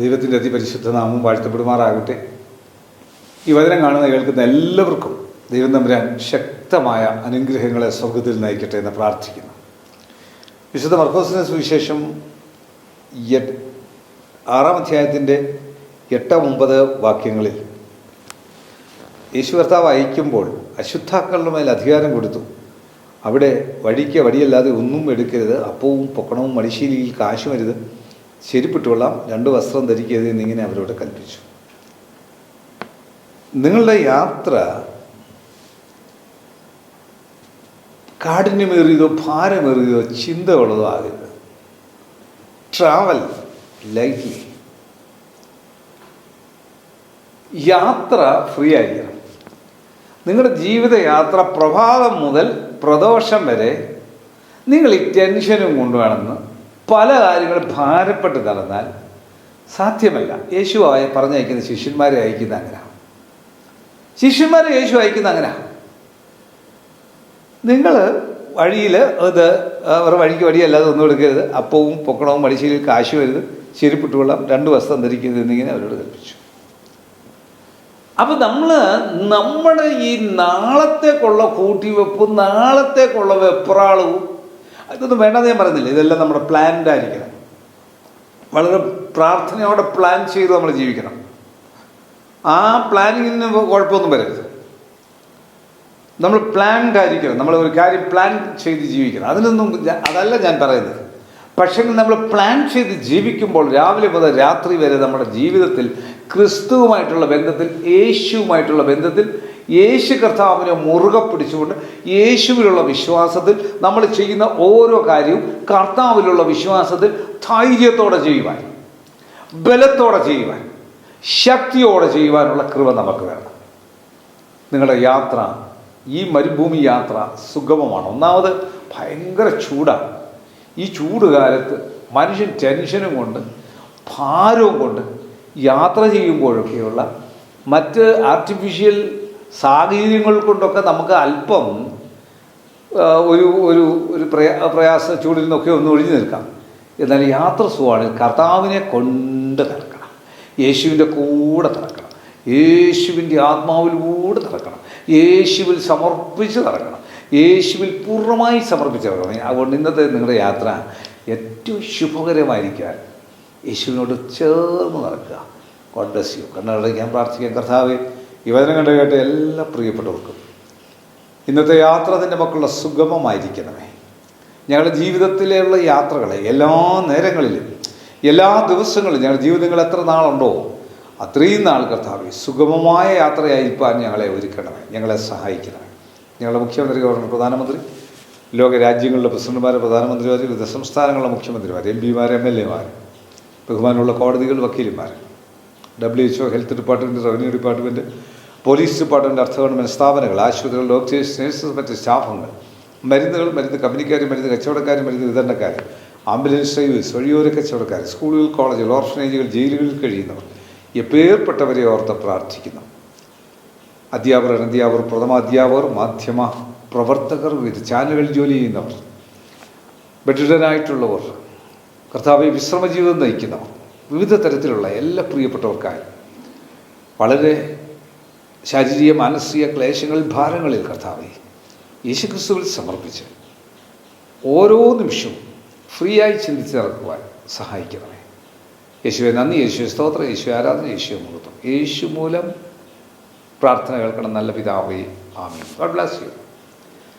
ദൈവത്തിന്റെ അതിപരിശുദ്ധ നാമം വാഴ്ത്തപ്പെടുമാറാകട്ടെ. ഈ വചനം കാണുന്ന കേൾക്കുന്ന എല്ലാവർക്കും ദൈവം തമ്പുരാൻ ശക്തമായ അനുഗ്രഹങ്ങളെ സ്വർഗത്തിൽ നയിക്കട്ടെ എന്ന് പ്രാർത്ഥിക്കുന്നു. വിശുദ്ധ മർക്കോസിന്റെ സുവിശേഷം ആറാം അധ്യായത്തിന്റെ എട്ട് ഒമ്പത് വാക്യങ്ങളിൽ യേശു കർത്താവ് അയക്കുമ്പോൾ അശുദ്ധാക്കളുടെ മേൽ അധികാരം കൊടുത്തു. അവിടെ വഴിക്ക് വടിയല്ലാതെ ഒന്നും എടുക്കരുത് അപ്പവും പൊക്കണവും മടിശീലിയിൽ കാശും അരുത് ചെരുപ്പിട്ടുകൊള്ളാം. രണ്ട് വസ്ത്രം ധരിക്കരുത് എന്നിങ്ങനെ അവരോട് കൽപ്പിച്ചു. നിങ്ങളുടെ യാത്ര കാഠിന്യമേറിയതോ ഭാരമേറിയതോ ചിന്തയുള്ളതോ ആകരുത്. ട്രാവൽ ലൈറ്റ്ലി യാത്ര ഫ്രീ ആയിരിക്കണം. നിങ്ങളുടെ ജീവിതയാത്ര പ്രഭാതം മുതൽ പ്രദോഷം വരെ നിങ്ങൾ ഈ ടെൻഷനും കൊണ്ടുവേണമെന്ന് പല കാര്യങ്ങളും ഭാരപ്പെട്ട് നടന്നാൽ സാധ്യമല്ല. യേശു ആയ പറഞ്ഞയക്കുന്ന ശിഷ്യന്മാരെ അയക്കുന്ന അങ്ങനെ. ശിഷ്യന്മാരെ യേശു അയക്കുന്ന അങ്ങനെ. നിങ്ങൾ വഴിയിൽ അത് അവർ വഴിക്ക് വഴിയല്ലാതെ ഒന്നും എടുക്കരുത്. അപ്പവും പൊക്കണവും മടിശീലിൽ കാശ് വരുത് ചെരുപ്പിട്ടുകൊള്ളാം രണ്ട് വസ്ത്രം ധരിക്കരുത് എന്നിങ്ങനെ അവരോട് കൽപ്പിച്ചു. അപ്പം നമ്മൾ നമ്മുടെ ഈ നാളത്തേക്കുള്ള കൂട്ടിവെപ്പും നാളത്തേക്കുള്ള വെപ്രാളവും ഇതൊന്നും വേണ്ടെന്ന് ഞാൻ പറയുന്നില്ല. ഇതെല്ലാം നമ്മുടെ പ്ലാൻഡ് ആയിരിക്കണം. വളരെ പ്രാർത്ഥനയോടെ പ്ലാൻ ചെയ്ത് നമ്മൾ ജീവിക്കണം. ആ പ്ലാനിങ്ങിന് കുഴപ്പമൊന്നും വരരുത്. നമ്മൾ പ്ലാൻഡ് ആയിരിക്കണം. നമ്മൾ ഒരു കാര്യം പ്ലാൻ ചെയ്ത് ജീവിക്കണം. അതിനൊന്നും അതല്ല ഞാൻ പറയുന്നത്. പക്ഷേ നമ്മൾ പ്ലാൻ ചെയ്ത് ജീവിക്കുമ്പോൾ രാവിലെ മുതൽ രാത്രി വരെ നമ്മുടെ ജീവിതത്തിൽ ക്രിസ്തുവുമായിട്ടുള്ള ബന്ധത്തിൽ യേശുവുമായിട്ടുള്ള ബന്ധത്തിൽ യേശു കർത്താവിനെ മുറുകെ പിടിച്ചുകൊണ്ട് യേശുവിലുള്ള വിശ്വാസത്തിൽ നമ്മൾ ചെയ്യുന്ന ഓരോ കാര്യവും കർത്താവിലുള്ള വിശ്വാസത്തിൽ ധൈര്യത്തോടെ ചെയ്യുവാൻ ബലത്തോടെ ചെയ്യുവാൻ ശക്തിയോടെ ചെയ്യുവാനുള്ള കൃപ നമുക്ക് വേണം. നിങ്ങളുടെ യാത്ര ഈ മരുഭൂമി യാത്ര സുഗമമാണ്. ഒന്നാമത് ഭയങ്കര ചൂടാണ് ഈ ചൂട് കാലത്ത് മനുഷ്യൻ ടെൻഷനും കൊണ്ട് ഭാരവും കൊണ്ട് യാത്ര ചെയ്യുമ്പോഴൊക്കെയുള്ള മറ്റ് ആർട്ടിഫിഷ്യൽ സാഹചര്യങ്ങൾ കൊണ്ടൊക്കെ നമുക്ക് അല്പം ഒരു ഒരു ഒരു പ്രയാ പ്രയാസ ചൂടിൽ നിന്നൊക്കെ ഒന്ന് ഒഴിഞ്ഞു നിൽക്കാം. എന്നാൽ യാത്ര സുഖമാണ്. കർത്താവിനെ കൊണ്ട് നടക്കണം. യേശുവിന്റെ കൂടെ നടക്കണം. യേശുവിന്റെ ആത്മാവിലൂടെ നടക്കണം. യേശുവിൽ സമർപ്പിച്ച് നടക്കണം. യേശുവിൽ പൂർണമായി സമർപ്പിച്ച് നടക്കണം. അതുകൊണ്ട് ഇന്നത്തെ നിങ്ങളുടെ യാത്ര ഏറ്റവും ശുഭകരമായിരിക്കാൻ യേശുവിനോട് ചേർന്ന് നടക്കുക. ഗോഡ് ബ്ലസ് യു കണ്ണടയ്ക്കാൻ പ്രാർത്ഥിക്കാൻ കർത്താവ് ഈ വചനം കണ്ട കേട്ട എല്ലാ പ്രിയപ്പെട്ടവർക്കും ഇന്നത്തെ യാത്ര തന്റെ മക്കളുടെ സുഗമമായിരിക്കണമേ. ഞങ്ങളുടെ ജീവിതത്തിലുള്ള യാത്രകളെ എല്ലാ നേരങ്ങളിലും എല്ലാ ദിവസങ്ങളിലും ഞങ്ങളുടെ ജീവിതങ്ങൾ എത്ര നാളുണ്ടോ അത്രയും നാൾ കർത്താവ് സുഗമമായ യാത്രയായിരിക്കാൻ ഞങ്ങളെ ഒരുക്കണമേ. ഞങ്ങളെ സഹായിക്കണമേ. ഞങ്ങളുടെ മുഖ്യമന്ത്രി ഗവർണർ പ്രധാനമന്ത്രി ലോക രാജ്യങ്ങളിലെ പ്രസിഡന്റുമാർ പ്രധാനമന്ത്രിമാർ വിവിധ സംസ്ഥാനങ്ങളിലെ മുഖ്യമന്ത്രിമാർ എം പിമാർ എം എൽ എമാർ ബഹുമാനമുള്ള കോടതികൾ വക്കീലുമാർ W HO health department revenue department police department അർത്ഥ ഗവൺമെന്റ് സ്ഥാപനങ്ങൾ ആശുപത്രികൾ ഡോക്ടേഴ്സ് നഴ്സസ് മറ്റ് സ്റ്റാഫുകൾ മരുന്നുകൾ മരുന്ന് കമ്പനിക്കാർ മരുന്ന് കച്ചവടക്കാർ മരുന്ന് വിതരണക്കാർ ആംബുലൻസ് ഡ്രൈവേഴ്സ് വഴിയോര കച്ചവടക്കാർ സ്കൂളുകൾ കോളേജുകൾ ഓർഫനേജുകൾ ജയിലുകളിൽ കഴിയുന്നവർ എപ്പേർപ്പെട്ടവരെ ഓർത്ത് പ്രാർത്ഥിക്കുന്നു. അധ്യാപകർ അനധ്യാപകർ പ്രഥമ അധ്യാപകർ മാധ്യമ പ്രവർത്തകർ വിവിധ ചാനലുകളിൽ ജോലി ചെയ്യുന്നവർ ബെഡിഡനായിട്ടുള്ളവർ കർത്താവെ വിശ്രമ ജീവിതം നയിക്കുന്ന വിവിധ തരത്തിലുള്ള എല്ലാ പ്രിയപ്പെട്ടവർക്കായി വളരെ ശാരീരിക മാനസിക ക്ലേശങ്ങളിൽ ഭാരങ്ങളിൽ കർത്താവെ യേശുക്രിസ്തുവിൽ സമർപ്പിച്ച് ഓരോ നിമിഷവും ഫ്രീ ആയി ചിന്തിച്ച് നടക്കുവാൻ സഹായിക്കണമേ. യേശുവെ നന്ദി. യേശു സ്തോത്രം. യേശു ആരാധന. യേശു മുഹൂർത്തം യേശു മൂലം പ്രാർത്ഥന കേൾക്കണം. നല്ല പിതാവേ ആമീൻ. ഗോഡ് ബ്ലാസ് യു.